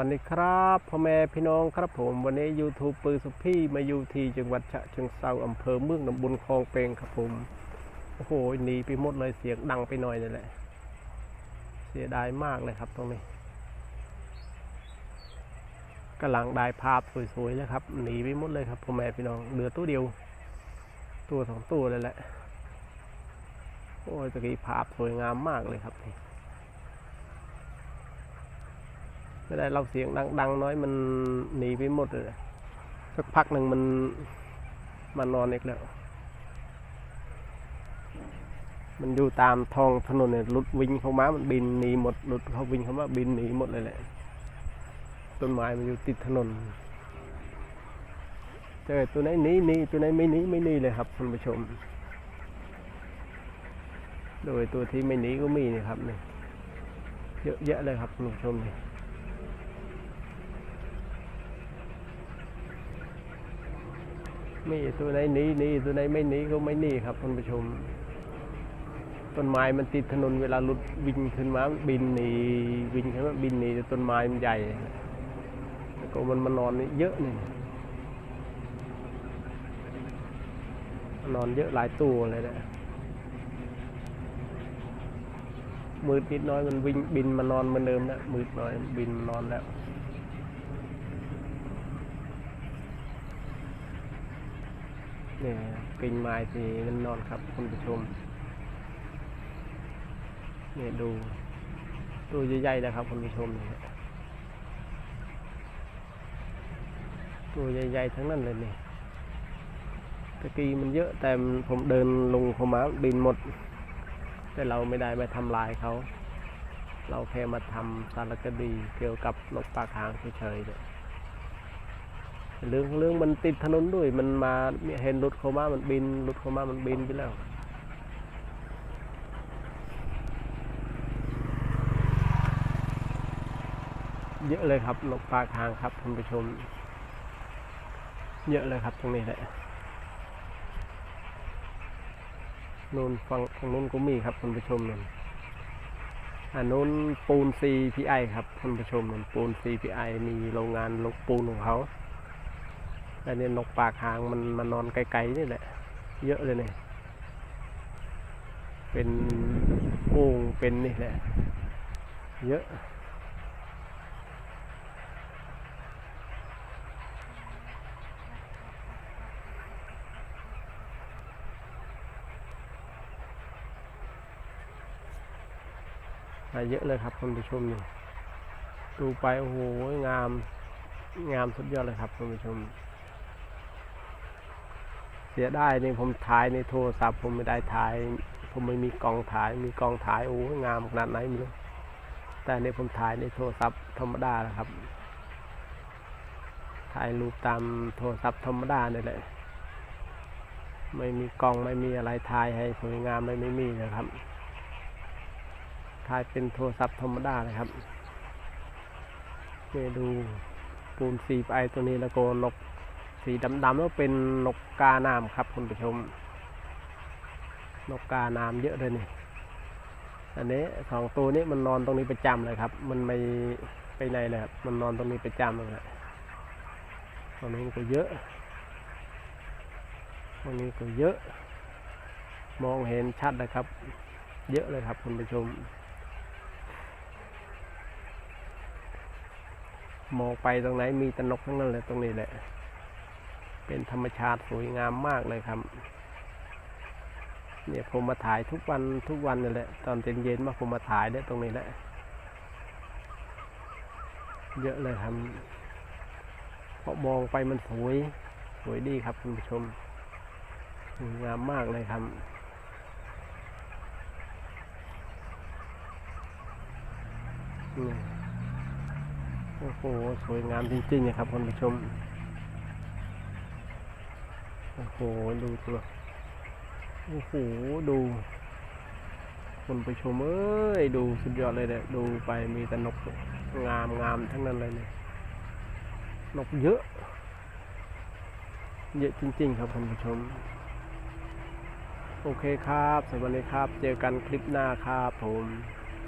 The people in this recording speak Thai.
วัสดีครับพ่อแม่พี่น้องครับผม วันนี้ยูทูบปือสุพี่มาอยู่ที่จังหวัดฉะเชิงเซาอำเภอเมืองตำบลคลองเปงครับผม โอ้โหหนีไปหมดเลยเสียงดังไปหน่อยนี่แหละ เสียดายมากเลยครับตรงนี้กำลังได้ภาพสวยๆแล้วครับหนีไปหมดเลยครับพ่อแม่พี่น้องเหลือตัวเดียว ตัวสองตัวเลยแหละโอ้ยตะกี้ภาพสวยงามมากเลยครับนี่ ไม่ได้เราเสียงดังๆน้อยมันหนีไปหมดเลยสักพักหนึ่งมันมานอนอีกแล้ว มันอยู่ตามท้องถนนเนี่ยรถวิ่งเข้ามา มันบินหนีหมดรถเขาวิ่งเข้ามาบินหนีหมดเลยแหละ ต้นไม้มันอยู่ติดถนน เจอตัวไหนหนีหนีตัวไหนไม่หนีไม่หนีเลยครับคุณผู้ชม โดยตัวที่ไม่หนีก็มีนี่ครับเนี่ยเยอะแยะเลยครับคุณผู้ชมเนี่ย มีตัวไหนหนีหนีตัวไหนไม่หนีก็ไม่หนีครับท่านผู้ชม ต้นไม้มันติดถนนเวลารถวิ่งขึ้นมาบินหนีวิ่งขึ้นมาบินหนีแต่ต้นไม้มันใหญ่แล้วก็มันมานอนเยอะนี่นอนเยอะหลายตัวเลยนะมืดนิดน้อยมันวิ่งบินมานอนเหมือนเดิมนะมืดน้อยบินนอนแล้ว เนี่ยกิ่งไม้ที่มันนอนครับคุณผู้ชมเนี่ยดูตัวใหญ่ๆแล้วครับคุณผู้ชมเนี่ยตัวใหญ่ๆทั้งนั้นเลยเนี่ยตะกี้มันเยอะแต่ผมเดินลงเข้ามาบินหมด แต่เราไม่ได้ไปทำลายเขา เราแค่มาทำสารคดีเกี่ยวกับนกปลาคางเฉยๆเนี่ย เรื่องเรื่องมันติดถนนด้วย มันมาเห็นรถเข้ามา มันบิน รถเข้ามา มันบินไปแล้ว เยอะเลยครับนกปลาคางครับท่านผู้ชม เยอะเลยครับตรงนี้แหละนู่นฝั่งทางนู้นก็มีครับท่านผู้ชมนั่นอันนู้นปูน CPI ครับท่านผู้ชมนั่นปูน CPI มีโรงงานลกปูนของเขา แต่เนี่ยนกปากหางมันมานอนไกลๆนี่แหละ เยอะเลยเนี่ย เป็นโอ่งเป็นนี่แหละ เยอะ มาเยอะเลยครับคุณผู้ชมนี่ ดูไปโอ้โหงาม งามสุดยอดเลยครับคุณผู้ชม สียได้นี่ผมถ่ายในโทรศัพท์ผมไม่ได้ถ่าย ผมไม่มีกล้องถ่ายมีกล้องถ่ายโอ้ยงามขนาดไหนไม่รู้แต่ในผมถ่ายในโทรศัพท์ธรรมดาแหละครับ ถ่ายรูปตามโทรศัพท์ธรรมดาเนี่ยแหละไม่มีกล้องไม่มีอะไรถ่ายให้สวยงามไม่ไม่มีนะครับถ่ายเป็นโทรศัพท์ธรรมดาเลยครับนี่ดูปูนสีไอตัวนี้แล้วก็นก สีดำๆแล้วเป็นนกกาน้ำครับคุณผู้ชม นกกาน้ำเยอะเลยนี่อันนี้สองตัวนี้มันนอนตรงนี้ประจำเลยครับ มันไม่ไปไหนเลยครับมันนอนตรงนี้ประจำเลยตรงนี้ก็เยอะตรงนี้ก็เยอะ มองเห็นชัดนะครับ เยอะเลยครับคุณผู้ชม มองไปตรงไหนมีตนกทั้งนั้นเลยตรงนี้แหละ เป็นธรรมชาติสวยงามมากเลยครับ เนี่ยผมมาถ่ายทุกวันทุกวันนี่แหละ ตอนเย็นๆมาผมมาถ่ายได้ตรงนี้แหละ เยอะเลยครับเพราะมองไปมันสวย สวยดีครับคุณผู้ชม สวยงามมากเลยครับโอ้โห สวยงามจริงๆนะครับคุณผู้ชม โอ้โห ดูตัวโอ้โห ดูคุณผู้ชมเอ้ย ดูสุดยอดเลยเนี่ยดูไปมีแต่นกงามงามทั้งนั้นเลยเนี่ยนกเยอะ เยอะจริง ๆ ครับคุณผู้ชม โอเคครับสวัสดีครับ เจอกันคลิปหน้าครับผม